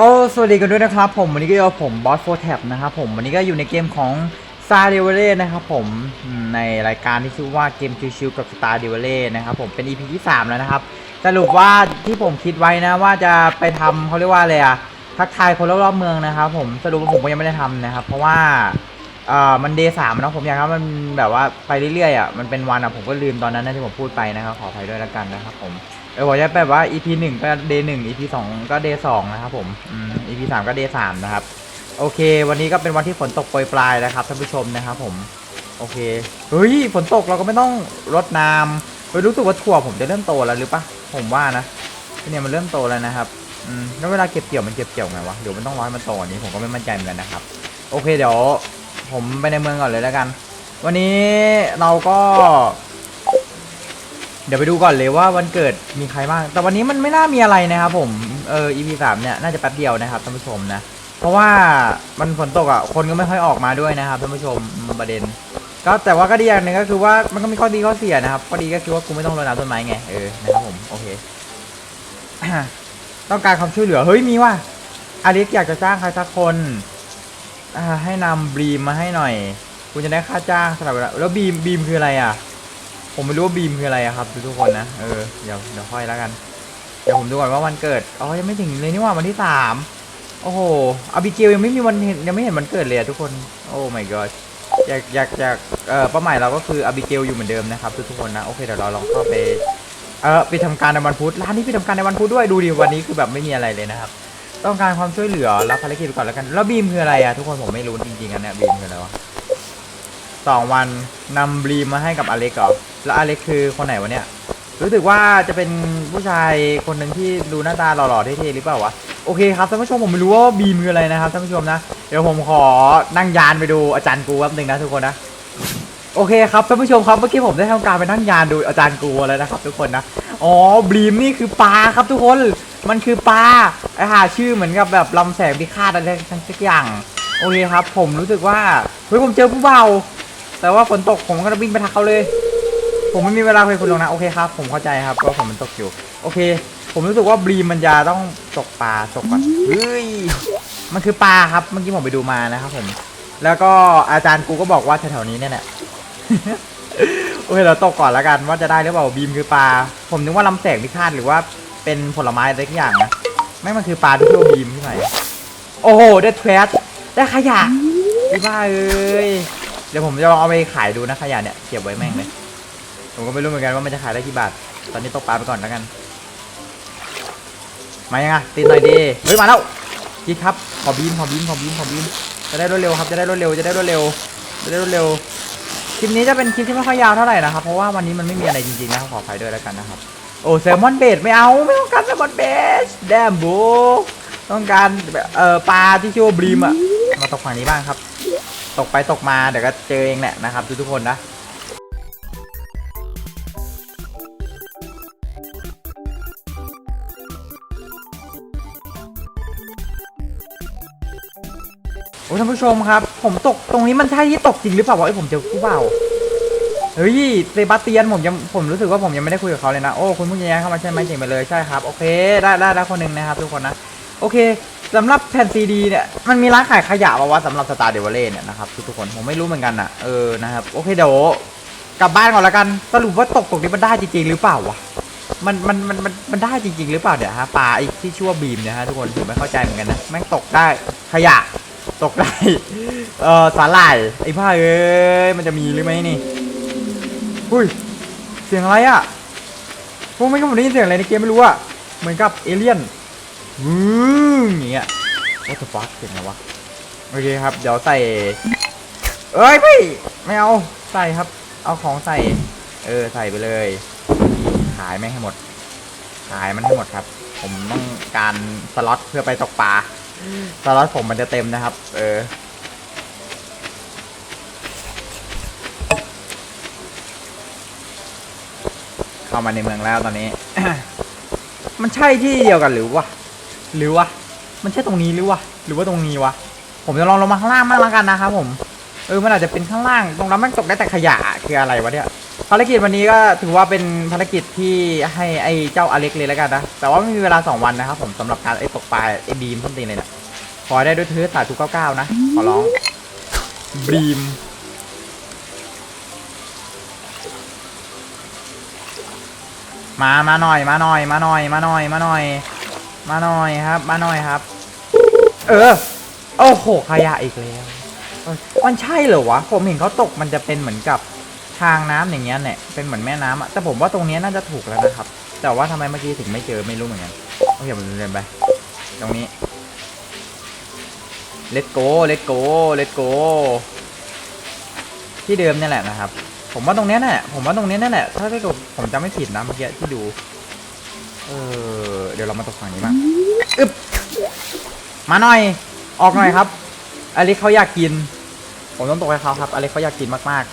ก็สวัสดีกันด้วยนะครับผมวันนี้ก็อยู่กับผมบอสโฟแท็บนะครับผมวันนี้ก็อยู่ในเกมของ s t a r d e v a l e นะครับผมในรายการที่ชื่อว่าเกมชิวๆกับ Star d e v a l e นะครับผมเป็น EP ที่ 3 แล้วนะครับ สรุปว่าที่ผมคิดไว้นะว่าจะไปทำเขาเรียกว่าอะไรอะทักทายคนรอบๆเมืองนะครับผมสรุปว่าผมก็ยังไม่ได้ทำนะครับ เพราะว่า เอ่อมันเดย์สามนะผมอยากให้มันแบบว่าไปเรื่อยๆอะมันเป็นวันอะผมก็ลืมตอนนั้นนะที่ผมพูดไปนะครับขออภัยด้วยแล้วกันนะครับผมเออผมจะแบบว่า EP หนึ่งก็ day หนึ่ง EP สองก็ day สองนะครับผมอืม EP สามก็ day สามนะครับ โอเค วันนี้ก็เป็นวันที่ฝนตกโปรยปลายนะครับท่านผู้ชมนะครับผมโอเคเฮ้ยฝนตกเราก็ไม่ต้องรดน้ำเฮ้ยรู้สึกว่าถั่วผมจะเริ่มโตแล้วหรือปะผมว่านะเนี่ยมันเริ่มโตแล้วนะครับอืมแล้วเวลาเก็บเกี่ยวมันเก็บเกี่ยวไงวะเดี๋ยวมันต้องร้อยมันโตอันนี้ผมก็ไม่มั่นใจเหมือนกันนะครับ โอเคเดี๋ยว ผมไปในเมืองก่อนเลยแล้วกัน วันนี้เราก็ เดี๋ยวไปดูก่อนเลยว่าวันเกิดมีใครบ้าง แต่วันนี้มันไม่น่ามีอะไรนะครับผม เออ EP สามเนี่ยน่าจะแป๊บเดียวนะครับท่านผู้ชมนะ เพราะว่ามันฝนตกอะ คนก็ไม่ค่อยออกมาด้วยนะครับท่านผู้ชมประเด็น ก็แต่ว่าก็ดีอย่างหนึ่งก็คือว่ามันก็มีข้อดีข้อเสียนะครับ ข้อดีก็คือว่ากูไม่ต้องรดน้ำต้นไม้ไง เออ นะครับผม โอเค ต้องการความช่วยเหลือ เฮ้ย มีว่ะอเล็กอยากจะจ้างใครสักคน อ่าให้นำบีมมาให้หน่อยคุณจะได้ค่าจ้างสำหรับเวลาแล้วบีมบีมคืออะไรอะ ผมไม่รู้ว่าบีมคืออะไรอะครับทุกคนนะเออเดี๋ยวเดี๋ยวค่อยแล้วกันเดี๋ยวผมดูก่อนว่าวันเกิดอ๋อยังไม่ถึงเลยนี่หว่าวันที่สามโอ้โหอาบิเกลยังไม่มีวันเห็นยังไม่เห็นวันเกิดเลยทุกคนโอ้ my god อยากอยากอยากเอ่อเป้าหมายเราก็คืออาบิเกลอยู่เหมือนเดิมนะครับทุกๆคนนะโอเคเดี๋ยวเราลองเข้าไปเออไปทำการในวันพุธร้านนี้ไปทำการในวันพุธด้วยดูดิวันนี้คือแบบไม่มีอะไรเลยนะครับ ต้องการความช่วยเหลือรับภารกิจก่อนแล้วกัน แล้วบีมคืออะไรอะทุกคนผมไม่รู้จริงๆอันเนี้ยบีมคืออะไรวะสองวันนำบีมมาให้กับอเล็กเหรอแล้วอเล็กคือคนไหนวะเนี่ย รู้สึกว่าจะเป็นผู้ชายคนหนึ่งที่ดูหน้าตาหล่อๆเท่ๆหรือเปล่าวะโอเคครับท่านผู้ชมผมไม่รู้ว่าบีมคืออะไรนะครับท่านผู้ชมนะเดี๋ยวผมขอนั่งยานไปดูอาจารย์กูแป๊บหนึงนะทุกคนนะโอเคครับท่านผู้ชมครับเมื่อกี้ผมได้ทำการไปนั่งยานดูอาจารย์กูแล้วนะครับ ทุกคนนะอ๋อบีมนี่คือปลาครับทุกคนมันคือปลาไอหาชื่อเหมือนกับแบบลำแสงพิฆาตอะไรทั้งสักอย่าง โอเคครับ ผมรู้สึกว่าเฮ้ยผมเจอผู้เบาแต่ว่าฝนตกผมก็จะวิ่งไปทักเขาเลย ผมไม่มีเวลาคุยคุณหรอกนะโอเคครับ ผมเข้าใจครับก็ผมมันตกอยู่ โอเค ผมรู้สึกว่าบลีมมันจะต้องตกปลาตกก่อนเฮ้ยมันคือปลาครับเมื่อกี้ผมไปดูมานะครับผม แล้วก็อาจารย์กูก็บอกว่าแถวๆนี้เนี่ยแหละโอเคเราตกก่อนแล้วกันว่าจะได้หรือเปล่าบีมคือปลา ผมนึกว่าลำแสงพิฆาตหรือว่า เป็นผลไม้อะไรทุกอย่างนะไม่งมันคือปลาที่ชื่อว่าบีมที่ไหนโอ้โหได้แทรชได้ขยะไอ้บ้าเอ้ยเดี๋ยวผมจะลองเอาไปขายดูนะขยะเนี่ยเก็บไว้แม่งเลยผมก็ไม่รู้เหมือนกันว่ามันจะขายได้กี่บาท ตอนนี้ตกปลาไปก่อนแล้วกัน มายังไงตีหน่อยดีเฮ้ยมาแล้วจีครับขอบีมขอบีมขอบีมขอบีมจะได้รวดเร็วครับจะได้รวดเร็วจะได้รวดเร็วจะได้รวดเร็วคลิปนี้จะเป็นคลิปที่ไม่ค่อยยาวเท่าไหร่นะครับเพราะว่าวันนี้มันไม่มีอะไรจริงๆนะครับขออภัยด้วยแล้วกันนะครับ โอ้แซลมอนเบดไม่เอาไม่ต้องการแซลมอนเบดแดมโบต้องการเอ่อปลาที่ชื่อว่าบรีมอะมาตกฝั่งนี้บ้างครับ ตกไปตกมาเดี๋ยวก็เจอเองแหละนะครับทุกๆคนนะโอ้ท่านผู้ชมครับ ผมตกตรงนี้มันใช่ที่ตกจริงหรือเปล่าวะไอผมเจอคู่เปล่า เฮ้ยเซบาสเตียนผมยังผมรู้สึกว่าผมยังไม่ได้คุยกับเขาเลยนะ โอ้คุณเพิ่งย้ายเข้ามาใช่ไหมเก่งไปเลยใช่ครับโอเคได้ได้ได้คนหนึ่งนะครับทุกคนนะโอเคสำหรับแผ่นซีดีเนี่ยมันมีร้านขายขยะป่าวะสำหรับสตาร์เดวเล่เนี่ยนะครับทุกคนผมไม่รู้เหมือนกันอะเออนะครับโอเคเดี๋ยวกลับบ้านก่อนล้วกันสรุปว่าตกตรงนี้มันได้จริงๆหรือเปล่าวะมันมันมันมันมันได้จริง ๆ หรือเปล่าเนี่ยฮะปลาไอ้ที่ชื่อว่าบีมเนี่ยฮะทุกคนผมไม่เข้าใจเหมือนกันนะแม่งตกได้ขยะตกได้เออสาหร่ายไอ้ผ้าเอ้ยมันจะมีหรือไม่นี่ หุ้ย เสียงอะไรอะพวกไม่ก็ผมได้ยินเสียงอะไรในเกมไม่รู้อะ เหมือนกับเอเลี่ยนวื้งอย่างเงี้ย what the fuck เสียงอะไรวะ โอเคครับ เดี๋ยวใส่ เอ้ยพี่ไม่เอา ใส่ครับ เอาของใส่ เออ ใส่ไปเลย ขายแม่งให้หมด ขายมันให้หมดครับ ผมต้องการสล็อตเพื่อไปตกปลา สล็อตผมมันจะเต็มนะครับ เออ เข้ามาในเมืองแล้วตอนนี้ มันใช่ที่เดียวกันหรือวะ หรือวะ มันใช่ตรงนี้หรือวะ หรือว่าตรงนี้วะ ผมจะลองลงมาข้างล่างบ้างแล้วกันนะครับผม เออ มันอาจจะเป็นข้างล่าง ตรงนั้นมันตกได้แต่ขยะคืออะไรวะเนี่ย ภารกิจวันนี้ก็ถือว่าเป็นภารกิจที่ให้ไอ้เจ้าอเล็กเลยแล้วกันนะ แต่ว่าไม่มีเวลา 2 วันนะครับผมสำหรับการไอ้ตกปลาไอ้บีมส้นตีนเลยนะขอได้ด้วยเธอสาธุเก้าเก้านะ ขอร้องบีม มามาหน่อย มาหน่อย มาหน่อย มาหน่อย มาหน่อย มาหน่อยครับ มาหน่อยครับ เออ โอ้โหขยะอีกแล้วมันใช่เหรอวะ ผมเห็นเขาตกมันจะเป็นเหมือนกับทางน้ำอย่างเงี้ยเนี่ย เป็นเหมือนแม่น้ำอะแต่ผมว่าตรงเนี้ยน่าจะถูกแล้วนะครับ แต่ว่าทำไมเมื่อกี้ถึงไม่เจอไม่รู้เหมือนกันโอเคผมเดินไป ตรงนี้ let's go let's go let's go ที่เดิมเนี่ยแหละนะครับ ผมว่าตรงเนี้ยแหละผมว่าตรงเนี้ยนั่นแหละถ้าเกิดผมจำไม่ผิดนะเมื่อกี้ที่ดู เออ เดี๋ยวเรามาตกฝั่งนี้บ้างอึบมาหน่อย ออกหน่อยครับอเล็กเขาอยากกิน ผมต้องตกให้เขาครับอเล็กเขาอยากกินมาก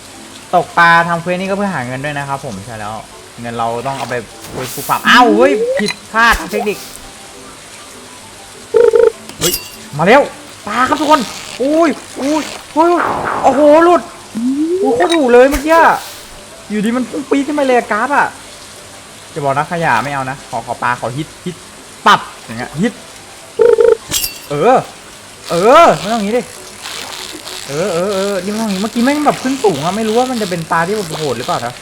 ๆ ตกปลาทำเควสนี่ก็เพื่อหาเงินด้วยนะครับผมใช่แล้ว เงินเราต้องเอาไปคุยฟูฟาร์มอ้าวเฮ้ยผิดพลาดเทคนิคเฮ้ยมาแล้วปลาครับทุกคนอุ้ยอุ้ยอุ้ยโอ้โหหลุด โอ้โหโคตรดุเลยเมื่อกี้อยู่ดีมันพุ่งปีขึ้นมาเลยกราฟอะจะบอกนะขยะไม่เอานะ ขอขอปลาขอฮิตฮิตปับอย่างเงี้ยฮิตเออ เออไม่ต้องอย่างนี้ดิเออเออเออนี่ไม่ต้องอย่างนี้เมื่อกี้แม่งแบบขึ้นสูงอะไม่รู้ว่ามันจะเป็นปลาที่แบบโหดหรือเปล่าครับ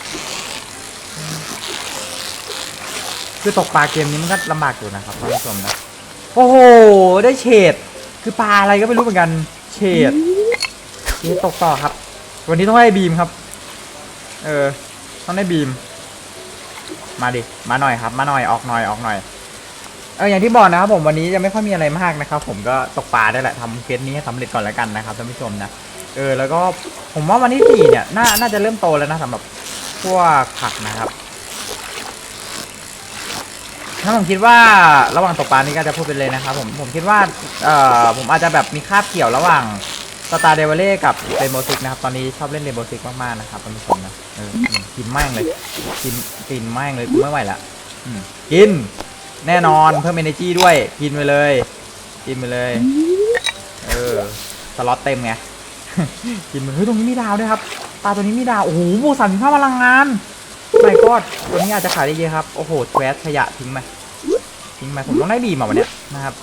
คือตกปลาเกมนี้มันก็ลำบากอยู่นะครับท่านผู้ชมนะโอ้โหได้เฉดคือปลาอะไรก็ไม่รู้เหมือนกัน เฉดเฉดตกต่อครับ วันนี้ต้องได้บีมครับ เออ ต้องได้บีม มาดิ มาหน่อยครับ มาหน่อย ออกหน่อย ออกหน่อย เออ อย่างที่บอกนะครับผม วันนี้จะไม่ค่อยมีอะไรมากนะครับ ผมก็ตกปลาได้แหละทำเคสนี้ให้สำเร็จก่อนแล้วกันนะครับท่านผู้ชมนะ เออ แล้วก็ผมว่าวันที่สี่เนี่ย น่า น่าจะเริ่มโตแล้วนะสำหรับพวกผักนะครับถ้าผมคิดว่าระหว่างตกปลานี่ก็จะพูดไปเลยนะครับผม ผมคิดว่า เอ่อ ผมอาจจะแบบมีคาบเกี่ยวระหว่าง สตาร์เดวเล่กับเรนโบว์ซิกนะครับ ตอนนี้ชอบเล่นเรนโบว์ซิกมาก ๆ นะครับท่านผู้ชมนะเออกินแม่งเลย กินกินแม่งเลยกูไม่ไหวละอืมกิน แน่นอนเพิ่ม energy ด้วย กินไปเลย กินไปเลย เออ สล็อตเต็มไง กินไปเฮ้ยตรงนี้มีดาวด้วยครับ ปลาตัวนี้มีดาว โอ้โหบวกสามสิบห้าพลังงานไม่กอดตัวนี้อาจจะขายได้เยอะครับ โอ้โหแทวสขยะทิ้งไปทิ้งไปผมต้องได้บีมอะวันเนี้ยนะครับ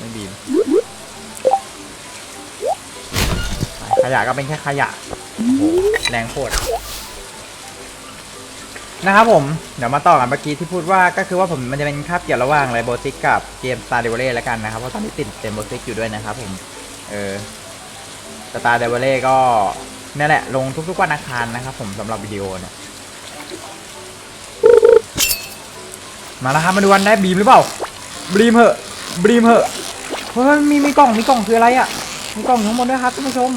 ได้บีม ยะก็เป็นแค่ขยะโอ้โหแรงโคตรนะครับผม เดี๋ยวมาต่อกันเมื่อกี้ที่พูดว่าก็คือว่าผมมันจะเป็นคาบเกี่ยวระหว่างไรโบซิกกับเกม Star d e v i l แล้วกันนะครับ เพราะตอนนี้ติดเต็มโบซิกอยู่ด้วยนะครับผมเออ Star d e v i l ก็นี่นแหละ ลงทุกๆวันอังคารนะครับผมสำหรับวิดีโอเนี่ยมาแล้วครับมาดูวันได้บีมหรือเปล่าบีมเหอะบีมเหอะเฮ้ยมีมีกล่องมีกล่องคืออะไรอะมีกล่องอยู่ข้างบนด้วยครับท่านผู้ชม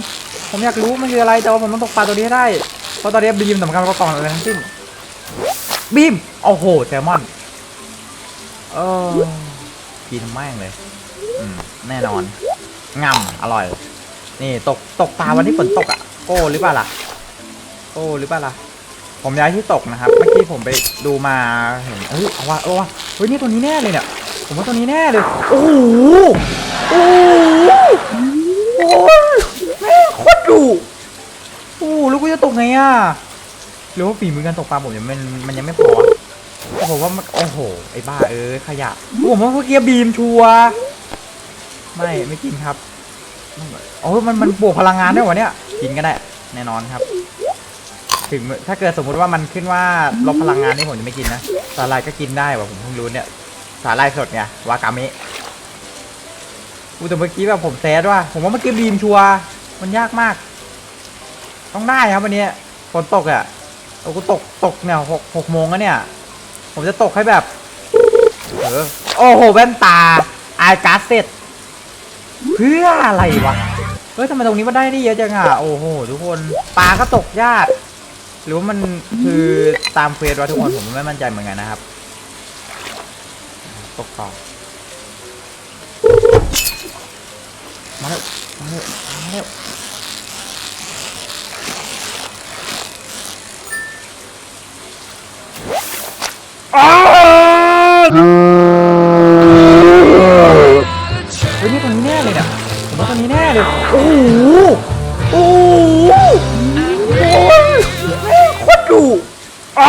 ผมอยากรู้มันคืออะไรแต่ว่าผมต้องตกปลาตัวนี้ให้ได้ เพราะตอนนี้บีมสำคัญกว่ากล่องอะไรทั้งสิ้นบีมโอ้โหแซลมอนเออกินแม่งเลยอืมแน่นอนงำอร่อย นี่ตกตกปลาวันที่ฝนตกอะโก้หรือเปล่าล่ะโก้หรือเปล่าล่ะผมย้ายที่ตกนะครับ เมื่อกี้ผมไปดูมาเห็นเฮ้ยเอาว่าเอาว่าเฮ้ยนี่ตัวนี้แน่เลยเนี่ยผมว่าตัวนี้แน่เลย โอ้โหโอ้โห อ้ยแม่งโคตรดุโอ้โหแล้วกูจะตกไงอะหรือว่าฝีมือการตกปลาผมยังมันมันยังไม่พอผมว่ามันโอ้โหไอ้บ้าเอ้ยขยะผมว่าเมื่อกี้บีมชัวไม่ไม่กินครับโอ้ยมันมันบวกพลังงานด้วยวะเนี่ยกินก็ได้แน่นอนครับ ถึงถ้าเกิดสมมุติว่ามันขึ้นว่าลบพลังงานนี่ผมจะไม่กินนะสาหร่ายก็กินได้ว่ะผมเพิ่งรู้เนี่ยสาหร่ายสดไงวากาเมะอูแต่เมื่อกี้แบบผมแซดว่าผมว่าเมื่อกี้บีมชัวร์ มันยากมาก ต้องได้ครับวันนี้ฝนตกอะโอ้กูตกตกเนี่ยหกหกโมงแล้วเนี่ย ผมจะตกให้แบบเออโอ้โหแว่นตาไอการ์ดเสร็จเพื่ออะไรวะเฮ้ยทำไมตรงนี้มันได้ได้เยอะจังอะโอ้โหทุกคนปลาก็ตกยากหรือว่ามันคือตามเควสวะทุกคนผมไม่มั่นใจเหมือนกันนะครับตกต่อมาเร็ว วมานี่ตรงนี้แน่เลยอะตรงนี้แน่เลย โอ้โห โอ้โหโคตรดุอ้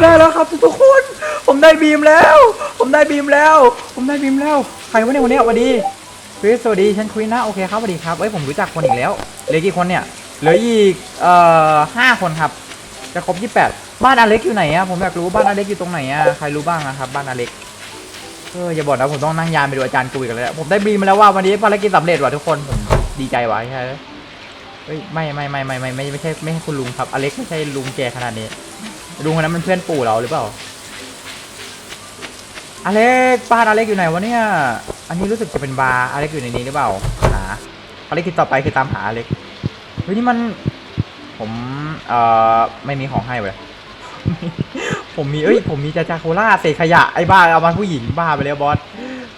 ได้แล้วครับทุกคน ผมได้บีมแล้ว ผมได้บีมแล้ว ผมได้บีมแล้ว ใครวะเนี่ยวันนี้สวัสดี คริสสวัสดีฉันคริสนะโอเคครับสวัสดีครับเอ้ยผมรู้จักคนอีกแล้วเหลือกี่คนเนี่ยเหลืออีกเอ่อห้าคนครับ จะครบยี่แปดบ้านอเล็กอยู่ไหนอะผมอยากรู้บ้านอเล็กอยู่ตรงไหนอะใครรู้บ้างนะครับบ้านอเล็กเอออย่าบอกนะผมต้องนั่งยานไปดูอาจารย์กุยกันแล้วผมได้บีมมาแล้วว่าวันนี้ภารกิจสำเร็จว่ะทุกคนผมดีใจว่ะใช่เฮ้ยไม่ไม่ไม่ไม่ไม่ไม่ไม่ใช่ไม่ใช่คุณลุงครับอเล็กไม่ใช่ลุงแกขนาดนี้ลุงคนนั้นมันเพื่อนปู่เราหรือเปล่าอเล็กบ้านอเล็กอยู่ไหนวะเนี่ย อันนี้รู้สึกจะเป็นบาร์อเล็กอยู่ในนี้หรือเปล่า หาภารกิจต่อไปคือตามหาอเล็กเฮ้ยนี่มัน ผมเอ่อไม่มีของให้เว้ยผมมีเอ้ยผมมีจาจาโคล่าเศษขยะไอ้บ้าเอามาผู้หญิงบ้าไปแล้วบอส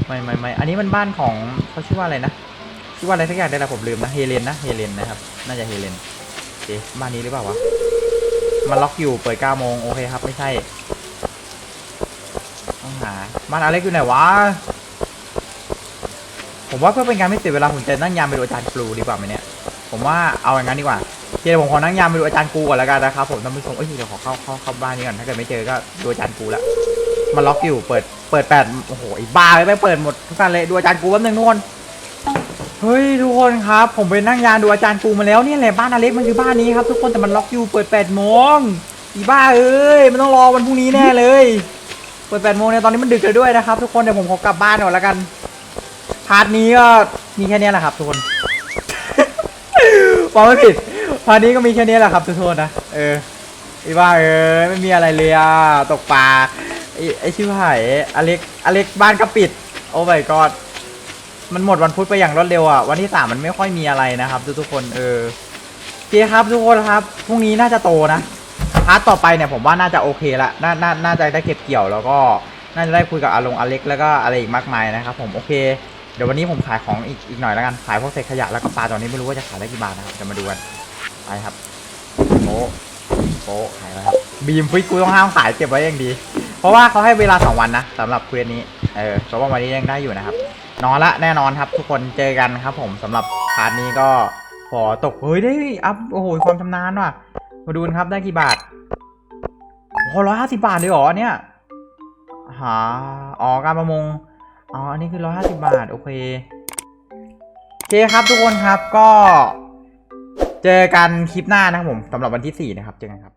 ไม่ไม่ไม่อันนี้มันบ้านของเขาชื่อว่าอะไรนะชื่อว่าอะไรสักอย่างได้ละผมลืมนะเฮเลนนะเฮเลนนะครับ น่าจะเฮเลนโอเคบ้านนี้หรือเปล่าวะมันล็อกอยู่เปิด9โมงโอเคครับไม่ใช่ต้องหาบ้านอเล็กอยู่ไหนวะ ผมว่าเพื่อเป็นการไม่เสียเวลาผมจะนั่งยามไปดูอาจารย์ครูดีกว่าไหมเนี่ย ผมว่าเอาอย่างนั้นดีกว่าเดี๋ยวผมขอนั่งยามไปดูอาจารย์ครูก่อนแล้วกันนะครับผมท่านผู้ชมเอ้ยเดี๋ยวขอเข้าเข้าเข้าบ้านนี้ก่อนถ้าเกิดไม่เจอก็ดูอาจารย์ครูละมันล็อกอยู่เปิดเปิดแปดโอ้โหไอ้บ้าเลยไม่เปิดหมดทุกการเลยดูอาจารย์ครูแป๊บนึงทุกคนเฮ้ยทุกคนครับ ผมไปนั่งยามดูอาจารย์ครูมาแล้วเนี่ยแหละบ้านอเล็กมันคือบ้านนี้ครับ ทุกคนแต่มันล็อกอยู่เปิดแปดโมงอีบ้าเอ้ยมันต้องรอวันพรุ่งนี้แน่เลย เปิดแปดโมงเนี่ยตอนนี้มันดึกแล้วด้วยนะครับ ทุกคนเดี๋ยวผมขอกลับบ้านก่อนแล้วกัน ร์ทนี้ก็มีแค่นี้แหละครับทุกคนฟังไม่ผิดพาร์ทนี้ก็มีแค่นี้แหละครับทุกคนนะ เออไอ้บ้าเออไม่มีอะไรเลยอะตกปลาไอ้ไอ้ชิบหายอเล็กอเล็กบ้านก็ปิด โอ้ my god มันหมดวันพุธไปอย่างรวดเร็วอะวันที่สามมันไม่ค่อยมีอะไรนะครับ ทุกๆคนเออโอเคครับทุกคนครับพรุ่งนี้น่าจะโตนะพาร์ทต่อไปเนี่ยผมว่าน่าจะโอเคละน่าน่าน่าจะได้เก็บเกี่ยวแล้วก็น่าจะได้คุยกับอาลงอเล็กแล้วก็อะไรอีกมากมายนะครับผมโอเค เดี๋ยววันนี้ผมขายของอีกอีกหน่อยแล้วกัน ขายพวกเศษขยะแล้วก็ปลาตอนนี้ไม่รู้ว่าจะขายได้กี่บาทนะครับ จะมาดูกัน ไปครับโป๊โป๊ขายแล้วครับ บีมฟิกกูต้องห้ามขายเก็บไว้อย่างดี เพราะว่าเขาให้เวลาสองวันนะสำหรับเควสนี้ เออเพราะว่าวันนี้ยังได้อยู่นะครับ นอนละแน่นอนครับ ทุกคนเจอกันครับ ผมสำหรับพาร์ทนี้ก็ขอตก เฮ้ยได้อัพ โอ้โห ความชำนาญว่ะ มาดูกันครับได้กี่บาทโอ้ร้อยห้าสิบาทเลยเหรอเนี่ย หา อ๋อการประมง อ๋อ อันนี้คือร้อยหาสิบาท โอเค โอเคครับทุกคนครับก็ เจอกันคลิปหน้านะครับผมสำหรับวันที่สี่นะครับ เจอกันครับ